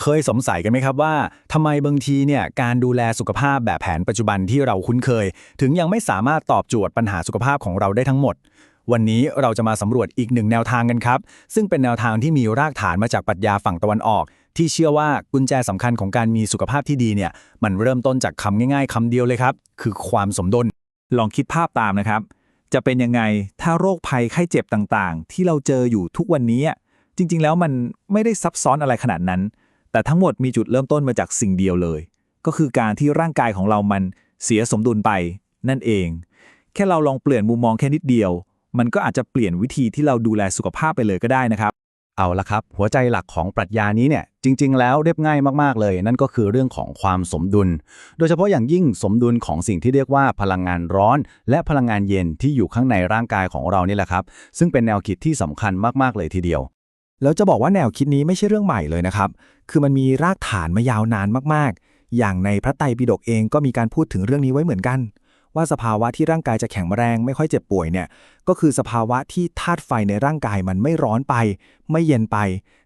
เคยสงสัยกันไหมครับว่าทำไมบางทีเนี่ยการดูแลสุขภาพแบบแผนปัจจุบันที่เราคุ้นเคย ถึงยังไม่สามารถตอบโจทย์ปัญหาสุขภาพของเราได้ทั้งหมด วันนี้เราจะมาสำรวจอีกหนึ่งแนวทางกันครับ ซึ่งเป็นแนวทางที่มีรากฐานมาจากปรัชญาฝั่งตะวันออก ที่เชื่อว่ากุญแจสำคัญของการมีสุขภาพที่ดีเนี่ยมันเริ่มต้นจากคำง่าย ๆคำเดียวเลยครับ คือความสมดุลลองคิดภาพตามนะครับ จะเป็นยังไงถ้าโรคภัยไข้เจ็บต่างๆ ที่เราเจออยู่ทุกวันนี้ จริงๆ แล้วมันไม่ได้ซับซ้อนอะไรขนาดนั้น แต่ทั้งหมดมีจุดเริ่มต้นมาจากสิ่งเดียวเลย ก็คือการที่ร่างกายของเรามันเสียสมดุลไปนั่นเอง แค่เราลองเปลี่ยนมุมมองแค่นิดเดียว มันก็อาจจะเปลี่ยนวิธีที่เราดูแลสุขภาพไปเลยก็ได้นะครับ เอาละครับ หัวใจหลักของปรัชญานี้เนี่ยจริง ๆ แล้วเรียบง่ายมากๆเลย นั่นก็คือเรื่องของความสมดุล โดยเฉพาะอย่างยิ่งสมดุลของสิ่งที่เรียกว่าพลังงานร้อน และพลังงานเย็นที่อยู่ข้างในร่างกายของเรานี่แหละครับ ซึ่งเป็นแนวคิดที่สำคัญมากๆเลยทีเดียว แล้วจะบอกว่าแนวคิดนี้ไม่ใช่เรื่องใหม่เลยนะครับ คือมันมีรากฐานมายาวนานมากๆ อย่างในพระไตรปิฎกเองก็มีการพูดถึงเรื่องนี้ไว้เหมือนกัน ว่าสภาวะที่ร่างกายจะแข็งแรงไม่ค่อยเจ็บป่วยเนี่ย ก็คือสภาวะที่ธาตุไฟในร่างกายมันไม่ร้อนไป ไม่เย็นไป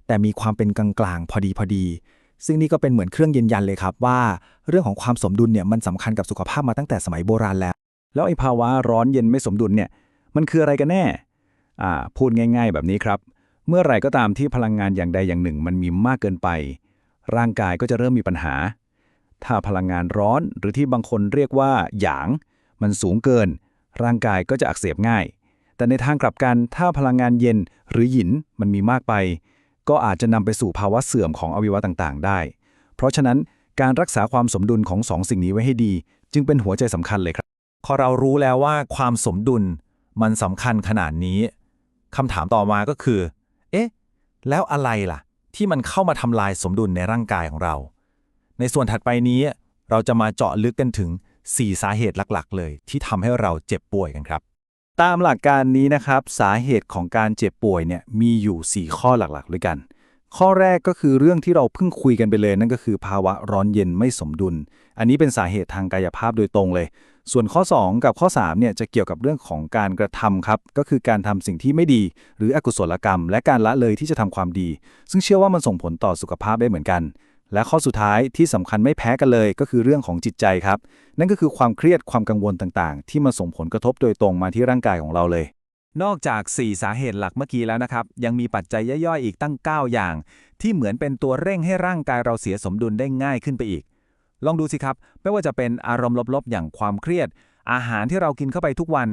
แต่มีความเป็นกลางๆพอดีพอดี ซึ่งนี่ก็เป็นเหมือนเครื่องยืนยันเลยครับว่า เรื่องของความสมดุลเนี่ยมันสำคัญกับสุขภาพมาตั้งแต่สมัยโบราณแล้ว แล้วไอ้ภาวะร้อนเย็นไม่สมดุลเนี่ยมันคืออะไรกันแน่ อ่าพูดง่าย ๆ แบบนี้ครับ เมื่อไหร่ก็ตามที่พลังงานอย่างใดอย่างหนึ่งมันมีมากเกินไป ร่างกายก็จะเริ่มมีปัญหา ถ้าพลังงานร้อนหรือที่บางคนเรียกว่าหยาง มันสูงเกิน ร่างกายก็จะอักเสบง่าย แต่ในทางกลับกันถ้าพลังงานเย็นหรือหยินมันมีมากไป ก็อาจจะนำไปสู่ภาวะเสื่อมของอวัยวะต่างๆ ได้ เพราะฉะนั้นการรักษาความสมดุลของสองสิ่งนี้ไว้ให้ดี จึงเป็นหัวใจสำคัญเลยครับ พอเรารู้แล้วว่าความสมดุลมันสำคัญขนาดนี้คำถามต่อมาก็คือ แล้วอะไรล่ะ ที่มันเข้ามาทำลายสมดุลในร่างกายของเรา ในส่วนถัดไปนี้ เราจะมาเจาะลึกกันถึง 4 สาเหตุหลักๆ เลย ที่ทำให้เราเจ็บป่วยกันครับ ตามหลักการนี้นะครับ สาเหตุของการเจ็บป่วยเนี่ยมีอยู่ 4 ข้อหลักๆ ด้วยกัน ข้อแรกก็คือเรื่องที่เราเพิ่งคุยกันไปเลย นั่นก็คือภาวะร้อนเย็นไม่สมดุล อันนี้เป็นสาเหตุทางกายภาพโดยตรงเลย ส่วนข้อ 2 กับข้อ3เนี่ยจะเกี่ยวกับเรื่องของการกระทำครับ ก็คือการทำสิ่งที่ไม่ดี หรืออกุศลกรรม และการละเลยที่จะทำความดี ซึ่งเชื่อว่ามันส่งผลต่อสุขภาพได้เหมือนกัน และข้อสุดท้ายที่สำคัญไม่แพ้กันเลย ก็คือเรื่องของจิตใจครับ นั่นก็คือความเครียดความกังวลต่างๆ ที่มาส่งผลกระทบโดยตรงมาที่ร่างกายของเราเลยนอกจาก 4 สาเหตุหลักเมื่อกี้แล้วนะครับ ยังมีปัจจัยย่อยๆอีกตั้ง 9 อย่าง ที่เหมือนเป็นตัวเร่งให้ร่างกายเราเสียสมดุลได้ง่ายขึ้นไปอีก ลองดูสิครับ ไม่ว่าจะเป็นอารมณ์ลบๆ อย่างความเครียด อาหารที่เรากินเข้าไปทุกวัน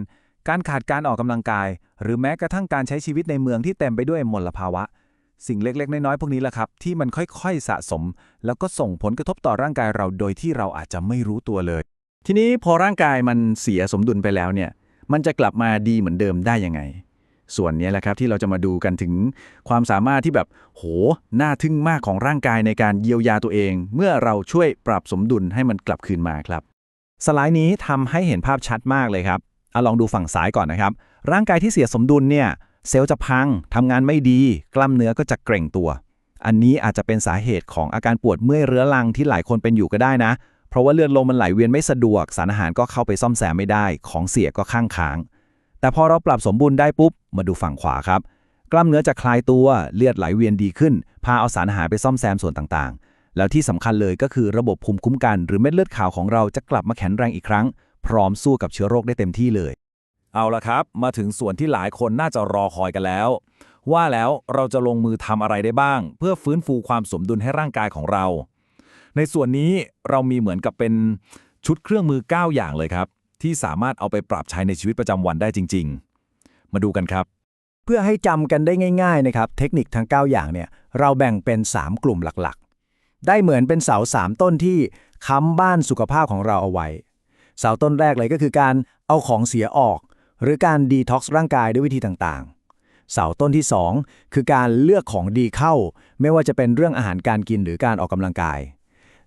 การขาดการออกกำลังกาย หรือแม้กระทั่งการใช้ชีวิตในเมืองที่เต็มไปด้วยมลภาวะ สิ่งเล็กๆ น้อยๆ พวกนี้แหละครับ ที่มันค่อยๆ สะสม แล้วก็ส่งผลกระทบต่อร่างกายเราโดยที่เราอาจจะไม่รู้ตัวเลย ทีนี้พอร่างกายมันเสียสมดุลไปแล้วเนี่ย มันจะกลับมาดีเหมือนเดิมได้ยังไง ส่วนนี้แหละครับที่เราจะมาดูกันถึงความสามารถที่แบบโหน่าทึ่งมากของร่างกายในการเยียวยาตัวเอง เมื่อเราช่วยปรับสมดุลให้มันกลับคืนมาครับ สไลด์นี้ทำให้เห็นภาพชัดมากเลยครับเอาลองดูฝั่งซ้ายก่อนนะครับ ร่างกายที่เสียสมดุลเนี่ยเซลล์จะพังทำงานไม่ดี กล้ามเนื้อก็จะเกร็งตัว อันนี้อาจจะเป็นสาเหตุของอาการปวดเมื่อยเรื้อรังที่หลายคนเป็นอยู่ก็ได้นะ เพราะว่าเลือดลมมันไหลเวียนไม่สะดวก สารอาหารก็เข้าไปซ่อมแซมไม่ได้ ของเสียก็ข้างค้าง แต่พอเราปรับสมบูรณ์ได้ปุ๊บ มาดูฝั่งขวาครับ กล้ามเนื้อจะคลายตัวเลือดไหลเวียนดีขึ้น พาเอาสารอาหารไปซ่อมแซมส่วนต่างๆ แล้วที่สำคัญเลยก็คือระบบภูมิคุ้มกัน หรือเม็ดเลือดขาวของเราจะกลับมาแข็งแรงอีกครั้ง พร้อมสู้กับเชื้อโรคได้เต็มที่เลย เอาละครับ มาถึงส่วนที่หลายคนน่าจะรอคอยกันแล้ว ว่าแล้วเราจะลงมือทำอะไรได้บ้าง เพื่อฟื้นฟูความสมดุลให้ร่างกายของเรา ในส่วนนี้เรามีเหมือนกับเป็นชุดเครื่องมือ 9 อย่างเลยครับ ที่สามารถเอาไปปรับใช้ในชีวิตประจำวันได้จริง ๆ มาดูกันครับ เพื่อให้จำกันได้ง่ายๆนะครับเทคนิคทั้ง 9 อย่างเนี่ยเราแบ่งเป็น 3 กลุ่มหลักๆ ได้เหมือนเป็นเสา 3 ต้นที่ค้ำบ้านสุขภาพของเราเอาไว้ เสาต้นแรกเลยก็คือการเอาของเสียออก หรือการดีท็อกซ์ร่างกายด้วยวิธีต่างๆ เสาต้นที่ 2 คือการเลือกของดีเข้า ไม่ว่าจะเป็นเรื่องอาหารการกินหรือการออกกำลังกาย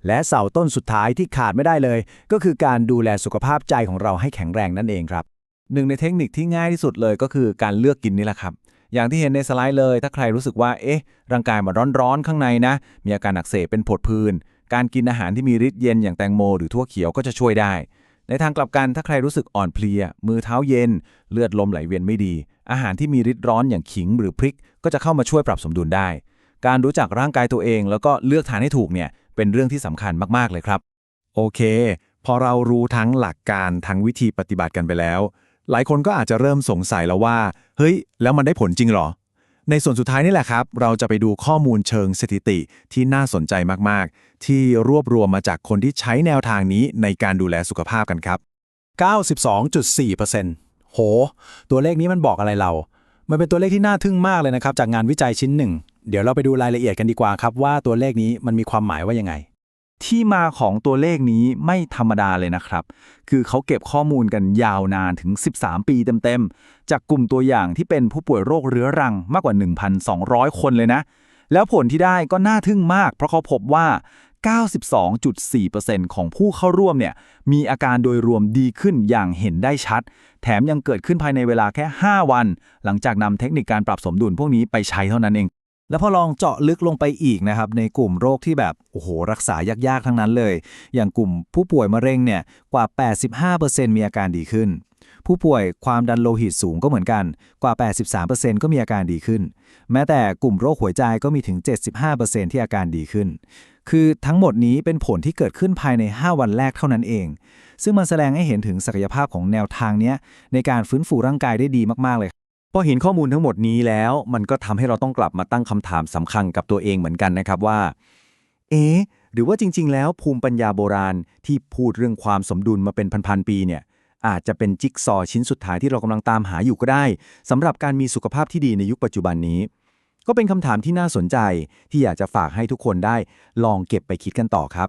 และเสาต้นสุดท้ายที่ขาดไม่ได้เลย ก็คือการดูแลสุขภาพใจของเราให้แข็งแรงนั่นเองครับหนึ่งในเทคนิคที่ง่ายที่สุดเลยก็คือการเลือกกินนี่แหละครับ อย่างที่เห็นในสไลด์เลย ถ้าใครรู้สึกว่าเอ๊ะร่างกายมันร้อนๆข้างในนะ มีอาการอักเสบเป็นผดพื้น การกินอาหารที่มีฤทธิ์เย็นอย่างแตงโม หรือทั่วเขียวก็จะช่วยได้ ในทางกลับกันถ้าใครรู้สึกอ่อนเพลีย มือเท้าเย็น เลือดลมไหลเวียนไม่ดี อาหารที่มีฤทธิ์ร้อนอย่างขิงหรือพริก ก็จะเข้ามาช่วยปรับสมดุลได้ การรู้จักร่างกายตัวเอง แล้วก็เลือกทานให้ถูกเนี่ย เป็นเรื่องที่สำคัญมากๆเลยครับ โอเค พอเรารู้ทั้งหลักการทั้งวิธีปฏิบัติกันไปแล้ว หลายคนก็อาจจะเริ่มสงสัยแล้วว่า เฮ้ย แล้วมันได้ผลจริงหรอ ในส่วนสุดท้ายนี่แหละครับ เราจะไปดูข้อมูลเชิงสถิติที่น่าสนใจมากๆ ที่รวบรวมมาจากคนที่ใช้แนวทางนี้ในการดูแลสุขภาพกันครับ 92.4%โห ตัวเลขนี้มันบอกอะไรเรา มันเป็นตัวเลขที่น่าทึ่งมากเลยนะครับ จากงานวิจัยชิ้นหนึ่ง เดี๋ยวเราไปดูรายละเอียดกันดีกว่าครับ ว่าตัวเลขนี้มันมีความหมายว่ายังไง ที่มาของตัวเลขนี้ไม่ธรรมดาเลยนะครับ คือเขาเก็บข้อมูลกันยาวนานถึง 13 ปีเต็มๆ จากกลุ่มตัวอย่างที่เป็นผู้ป่วยโรคเรื้อรังมากกว่า 1,200 คนเลยนะ แล้วผลที่ได้ก็น่าทึ่งมาก เพราะเขาพบว่า 92.4%ของผู้เข้าร่วมเนี่ยมีอาการโดยรวมดีขึ้นอย่างเห็นได้ชัด แถมยังเกิดขึ้นภายในเวลาแค่ 5 วัน หลังจากนำเทคนิคการปรับสมดุลพวกนี้ไปใช้เท่านั้นเอง แล้วพอลองเจาะลึกลงไปอีกนะครับ ในกลุ่มโรคที่แบบโอ้โหรักษายากๆ ทั้งนั้นเลย อย่างกลุ่มผู้ป่วยมะเร็งเนี่ยกว่า 85%มีอาการดีขึ้น ผู้ป่วยความดันโลหิตสูงก็เหมือนกันกว่า 83%ก็มีอาการดีขึ้น แม้แต่กลุ่มโรคหัวใจก็มีถึง 75%ที่อาการดีขึ้น คือทั้งหมดนี้เป็นผลที่เกิดขึ้นภายใน 5 วันแรกเท่านั้นเอง ซึ่งมันแสดงให้เห็นถึงศักยภาพของแนวทางนี้ในการฟื้นฟูร่างกายได้ดีมากๆเลย พอเห็นข้อมูลทั้งหมดนี้แล้ว มันก็ทำให้เราต้องกลับมาตั้งคำถามสำคัญกับตัวเองเหมือนกันนะครับว่า เอ๊ะหรือว่าจริง ๆ แล้วภูมิปัญญาโบราณที่พูดเรื่องความสมดุลมาเป็นพันๆปีเนี่ยอาจจะเป็นจิ๊กซอว์ชิ้นสุดท้ายที่เรากำลังตามหาอยู่ก็ได้สำหรับการมีสุขภาพที่ดีในยุคปัจจุบันนี้ ก็เป็นคำถามที่น่าสนใจที่อยากจะฝากให้ทุกคนได้ลองเก็บไปคิดกันต่อครับ